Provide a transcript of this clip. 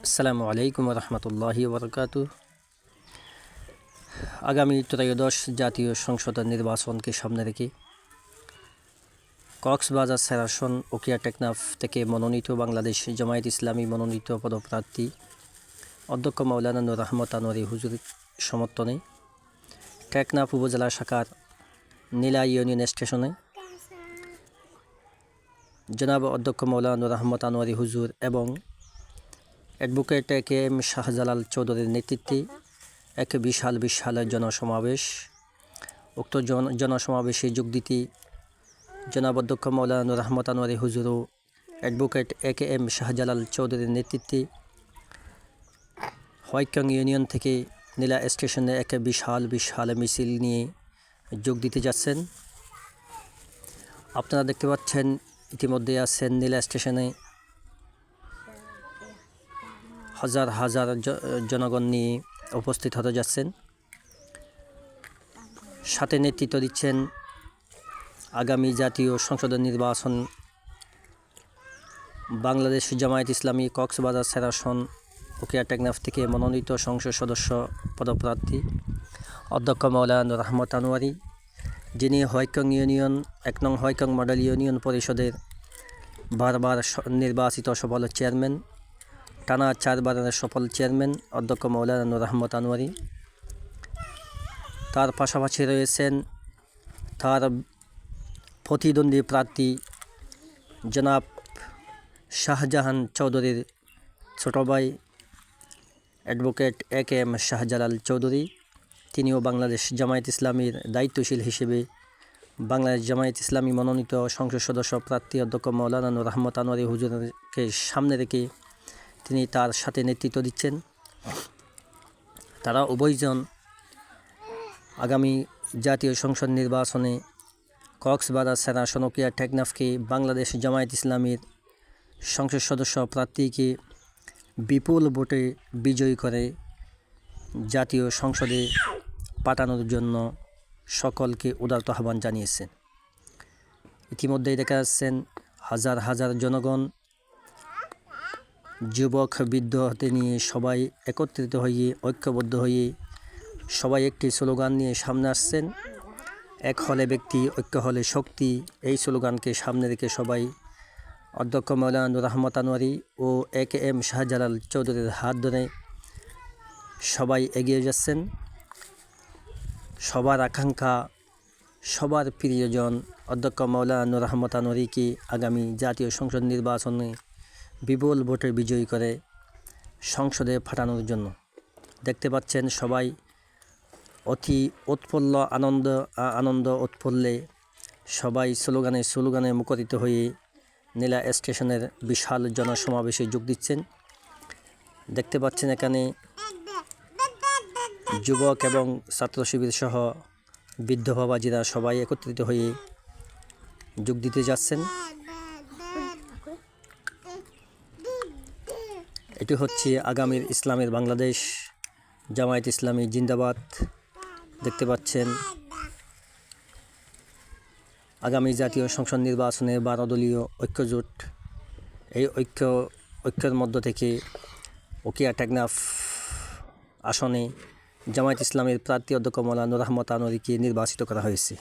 আসসালামু আলাইকুম রহমতুল্লাহি বরকাত আগামী ত্রয়োদশ জাতীয় সংসদ নির্বাচনকে সামনে রেখে কক্সবাজার সেরাসন ওকিয়া টেকনাফ থেকে মনোনীত বাংলাদেশ জামায়াত ইসলামী মনোনীত পদপ্রার্থী অধ্যক্ষ মৌলানা নুর রহমত আনোয়ারি হুজুর সমর্থনে টেকনাফ উপজেলা শাখার নীলা ইউনিয়ন স্টেশনে জনাব অধ্যক্ষ মৌলানা নুর রহমত আনোয়ারি হুজুর এবং advocate A K M Shahjalal চৌধুরীর নেতৃত্বে এক বিশাল বিশাল জনসমাবেশ। উক্ত জন, জনসমাবেশে যোগ দিতে জনাব অধ্যক্ষ মৌলানা রহমত আনোয়ারি হুজুর advocate A K M Shahjalal চৌধুরীর নেতৃত্বে হোয়াইকং ইউনিয়ন থেকে নীলা স্টেশনে এক বিশাল বিশাল মিছিল নিয়ে যোগ দিতে যাচ্ছেন। আপনারা দেখতে পাচ্ছেন, ইতিমধ্যে আছেন নীলা স্টেশনে হাজার হাজার জনগণ নিয়ে উপস্থিত হতে যাচ্ছেন। সাথে নেতৃত্ব দিচ্ছেন আগামী জাতীয় সংসদ নির্বাচন, বাংলাদেশ জামায়াত ইসলামী কক্সবাজার সেরাসন ওকিয়া টেকনাফ থেকে মনোনীত সংসদ সদস্য পদপ্রার্থী অধ্যক্ষ মৌলানা রহমত আনোয়ারি, যিনি হয়কং ইউনিয়ন, এক নং হয়কং মডেল ইউনিয়ন পরিষদের বারবার নির্বাচিত সফল চেয়ারম্যান। টানা চারবারের সফল চেয়ারম্যান, অধ্যক্ষ মৌলানা নুর রহমত আনোয়ারি। তার পাশাপাশি রয়েছেন তার প্রতিদ্বন্দ্বী প্রার্থী জনাব শাহজাহান চৌধুরীর ছোট ভাই advocate A K M Shahjalal Chowdhury. তিনিও বাংলাদেশ জামায়াত ইসলামীর দায়িত্বশীল হিসেবে বাংলাদেশ জামায়াত ইসলামী মনোনীত সংসদ সদস্য, প্রার্থী অধ্যক্ষ মৌলানা রহমত আনোয়ারি হুজুরকে সামনে রেখে তিনি তার সাথে নেতৃত্ব দিচ্ছেন। তারা উভয়জন আগামী জাতীয় সংসদ নির্বাচনে কক্সবাজার সেনা সনকিয়া টেকনাফকে বাংলাদেশ জামায়াত ইসলামীর সংসদ সদস্য প্রার্থীকে বিপুল ভোটে বিজয়ী করে জাতীয় সংসদে পাঠানোর জন্য সকলকে উদারত আহ্বান জানিয়েছেন। ইতিমধ্যেই দেখা যাচ্ছেন হাজার হাজার জনগণ যুবক, বৃদ্ধ হতে নিয়ে সবাই একত্রিত হয়ে, ঐক্যবদ্ধ হয়ে সবাই একটি স্লোগান নিয়ে সামনে আসছেন। এক হলে ব্যক্তি, ঐক্য হলে শক্তি। এই স্লোগানকে সামনে রেখে সবাই অধ্যক্ষ মৌলানা রহমত আনোয়ারি ও এ কে এম শাহজালাল চৌধুরীর হাত ধরে সবাই এগিয়ে যাচ্ছেন। সবার আকাঙ্ক্ষা, সবার প্রিয়জন অধ্যক্ষ মৌলানা রহমত আনোয়ারিকে আগামী জাতীয় সংসদ নির্বাচনে বিপুল ভোটে বিজয়ী করে সংসদে ফাটানোর জন্য। দেখতে পাচ্ছেন সবাই অতি উৎফুল্ল আনন্দ আনন্দ উৎফুল্লে সবাই স্লোগানে স্লোগানে মুখরিত হয়ে নীলা স্টেশনের বিশাল জনসমাবেশে যোগ দিচ্ছেন। দেখতে পাচ্ছেন এখানে যুবক এবং ছাত্র শিবির সহ বৃদ্ধ বাবাজিরা সবাই একত্রিত হয়ে যোগ দিতে যাচ্ছেন। এটি হচ্ছে আগামীর ইসলামের বাংলাদেশ, জামায়াত ইসলামী জিন্দাবাদ। দেখতে পাচ্ছেন, আগামী জাতীয় সংসদ নির্বাচনে বারো দলীয় ঐক্যজোট। এই ঐক্য, ঐক্যের মধ্য থেকে ওকিয়া টেকনাফ আসনে জামায়াত ইসলামের প্রার্থী অধ্যক্ষ মৌলানা রহমত আনোয়ারিকে নির্বাচিত করা হয়েছে।